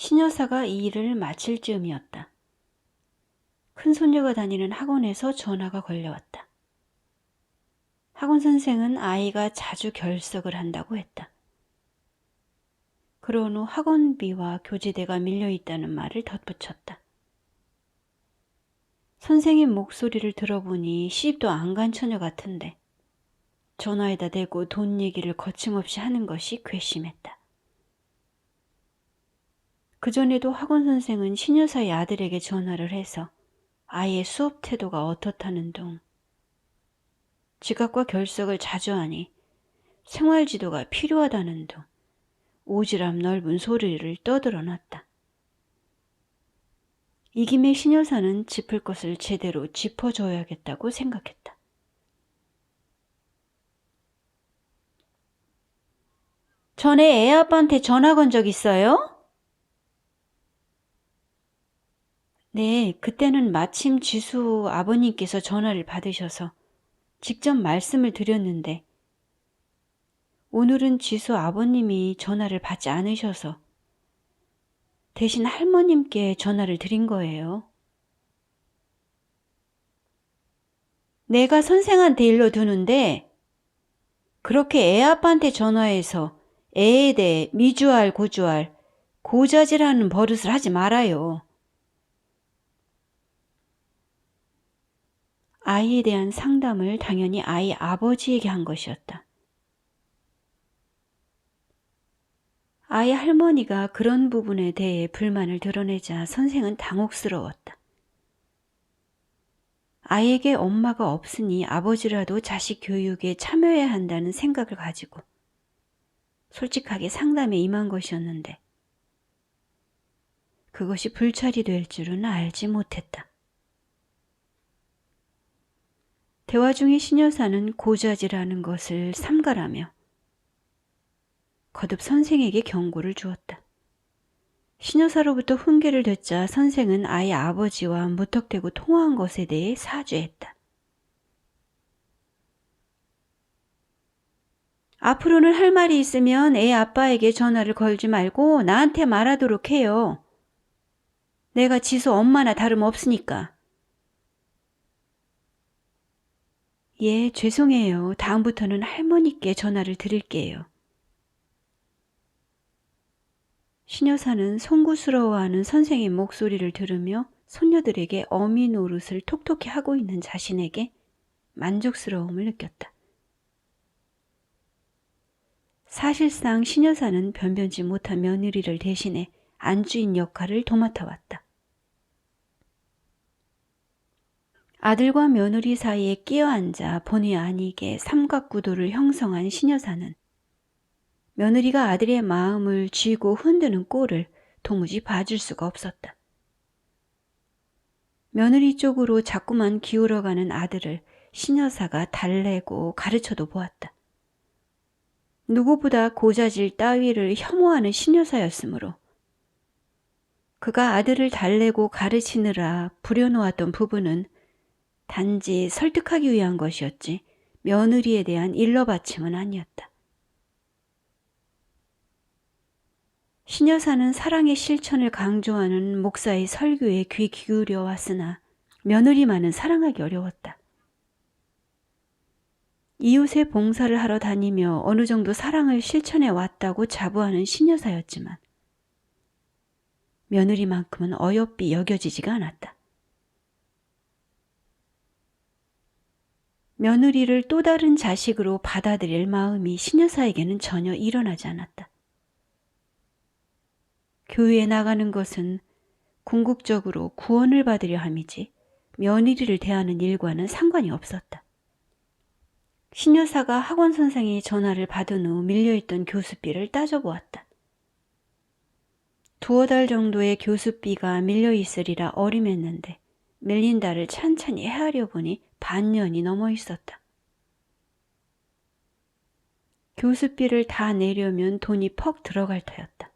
신여사가 이 일을 마칠 즈음이었다. 큰손녀가 다니는 학원에서 전화가 걸려왔다. 학원 선생은 아이가 자주 결석을 한다고 했다. 그런 후 학원비와 교재대가 밀려있다는 말을 덧붙였다. 선생님 목소리를 들어보니 시집도 안 간 처녀 같은데 전화에다 대고 돈 얘기를 거침없이 하는 것이 괘씸했다. 그전에도 학원 선생은 신여사의 아들에게 전화를 해서 아이의 수업 태도가 어떻다는 둥 지각과 결석을 자주 하니 생활 지도가 필요하다는 둥 오지랖 넓은 소리를 떠들어 놨다. 이 김에 신여사는 짚을 것을 제대로 짚어줘야겠다고 생각했다. 전에 애 아빠한테 전화 건 적 있어요? 네, 그때는 마침 지수 아버님께서 전화를 받으셔서 직접 말씀을 드렸는데 오늘은 지수 아버님이 전화를 받지 않으셔서 대신 할머님께 전화를 드린 거예요. 내가 선생한테 일러두는데 그렇게 애 아빠한테 전화해서 애에 대해 미주알 고주알 고자질하는 버릇을 하지 말아요. 아이에 대한 상담을 당연히 아이 아버지에게 한 것이었다. 아이 할머니가 그런 부분에 대해 불만을 드러내자 선생은 당혹스러웠다. 아이에게 엄마가 없으니 아버지라도 자식 교육에 참여해야 한다는 생각을 가지고 솔직하게 상담에 임한 것이었는데 그것이 불찰이 될 줄은 알지 못했다. 대화 중에 신여사는 고자질하는 것을 삼가라며 거듭 선생에게 경고를 주었다. 신여사로부터 훈계를 듣자 선생은 아이 아버지와 무턱대고 통화한 것에 대해 사죄했다. 앞으로는 할 말이 있으면 애 아빠에게 전화를 걸지 말고 나한테 말하도록 해요. 내가 지수 엄마나 다름없으니까. 예, 죄송해요. 다음부터는 할머니께 전화를 드릴게요. 신여사는 송구스러워하는 선생의 목소리를 들으며 손녀들에게 어미 노릇을 톡톡히 하고 있는 자신에게 만족스러움을 느꼈다. 사실상 신여사는 변변치 못한 며느리를 대신해 안주인 역할을 도맡아 왔다. 아들과 며느리 사이에 끼어앉아 본의 아니게 삼각구도를 형성한 신여사는 며느리가 아들의 마음을 쥐고 흔드는 꼴을 도무지 봐줄 수가 없었다. 며느리 쪽으로 자꾸만 기울어가는 아들을 신여사가 달래고 가르쳐도 보았다. 누구보다 고자질 따위를 혐오하는 신여사였으므로 그가 아들을 달래고 가르치느라 부려놓았던 부분은 단지 설득하기 위한 것이었지 며느리에 대한 일러 바침은 아니었다. 신여사는 사랑의 실천을 강조하는 목사의 설교에 귀 기울여 왔으나 며느리만은 사랑하기 어려웠다. 이웃의 봉사를 하러 다니며 어느 정도 사랑을 실천해 왔다고 자부하는 신여사였지만 며느리만큼은 어여삐 여겨지지가 않았다. 며느리를 또 다른 자식으로 받아들일 마음이 신여사에게는 전혀 일어나지 않았다. 교회에 나가는 것은 궁극적으로 구원을 받으려 함이지 며느리를 대하는 일과는 상관이 없었다. 신여사가 학원 선생의 전화를 받은 후 밀려있던 교습비를 따져보았다. 두어 달 정도의 교습비가 밀려있으리라 어림했는데 달을 찬찬히 헤아려 보니 반년이 넘어 있었다. 교습비를 다 내려면 돈이 퍽 들어갈 터였다.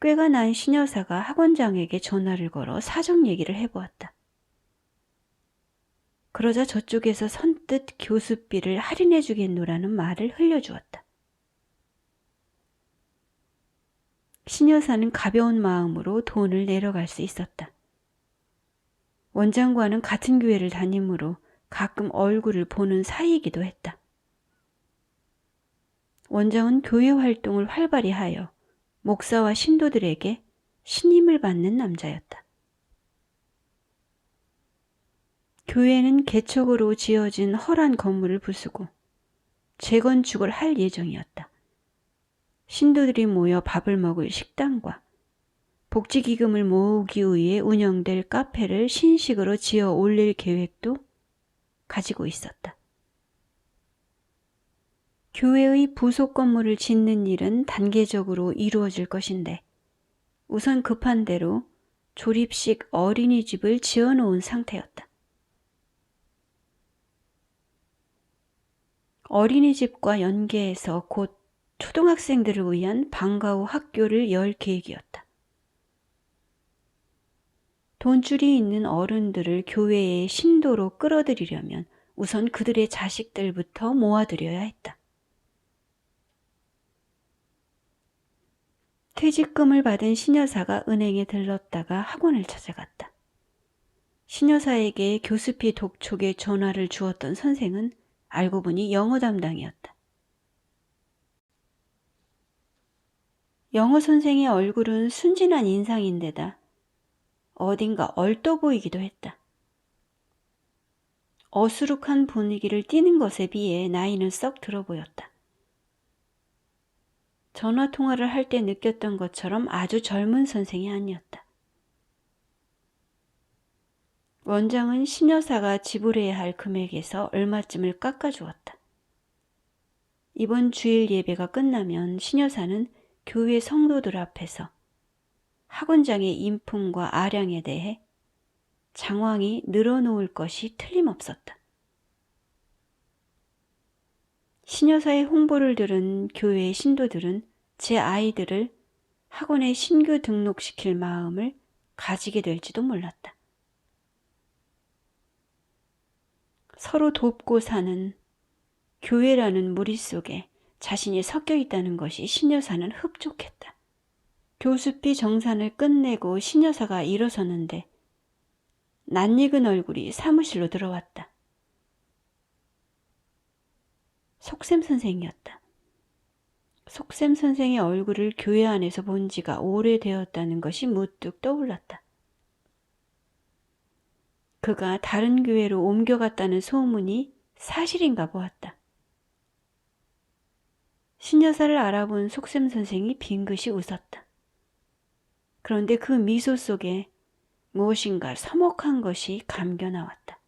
꾀가 난 신여사가 학원장에게 전화를 걸어 사정 얘기를 해보았다. 그러자 저쪽에서 선뜻 교습비를 할인해 주겠노라는 말을 흘려주었다. 신여사는 가벼운 마음으로 돈을 내려갈 수 있었다. 원장과는 같은 교회를 다니므로 가끔 얼굴을 보는 사이이기도 했다. 원장은 교회 활동을 활발히 하여 목사와 신도들에게 신임을 받는 남자였다. 교회는 개척으로 지어진 허란 건물을 부수고 재건축을 할 예정이었다. 신도들이 모여 밥을 먹을 식당과 복지기금을 모으기 위해 운영될 카페를 신식으로 지어 올릴 계획도 가지고 있었다. 교회의 부속 건물을 짓는 일은 단계적으로 이루어질 것인데 우선 급한 대로 조립식 어린이집을 지어놓은 상태였다. 어린이집과 연계해서 곧 초등학생들을 위한 방과 후 학교를 열 계획이었다. 돈줄이 있는 어른들을 교회의 신도로 끌어들이려면 우선 그들의 자식들부터 모아들여야 했다. 퇴직금을 받은 신여사가 은행에 들렀다가 학원을 찾아갔다. 신여사에게 교습히 독촉의 전화를 주었던 선생은 알고 보니 영어 담당이었다. 영어 선생의 얼굴은 순진한 인상인데다 어딘가 얼떠 보이기도 했다. 어수룩한 분위기를 띠는 것에 비해 나이는 썩 들어 보였다. 전화 통화를 할 때 느꼈던 것처럼 아주 젊은 선생이 아니었다. 원장은 신여사가 지불해야 할 금액에서 얼마쯤을 깎아주었다. 이번 주일 예배가 끝나면 신여사는 교회 성도들 앞에서 학원장의 인품과 아량에 대해 장황히 늘어놓을 것이 틀림없었다. 신여사의 홍보를 들은 교회의 신도들은 제 아이들을 학원에 신규 등록시킬 마음을 가지게 될지도 몰랐다. 서로 돕고 사는 교회라는 무리 속에 자신이 섞여 있다는 것이 신여사는 흡족했다. 교습비 정산을 끝내고 신여사가 일어섰는데 낯익은 얼굴이 사무실로 들어왔다. 속셈 선생이었다. 속셈 선생의 얼굴을 교회 안에서 본 지가 오래되었다는 것이 무뚝 떠올랐다. 그가 다른 교회로 옮겨갔다는 소문이 사실인가 보았다. 신여사를 알아본 속셈 선생이 빙긋이 웃었다. 그런데 그 미소 속에 무엇인가 서먹한 것이 감겨 나왔다.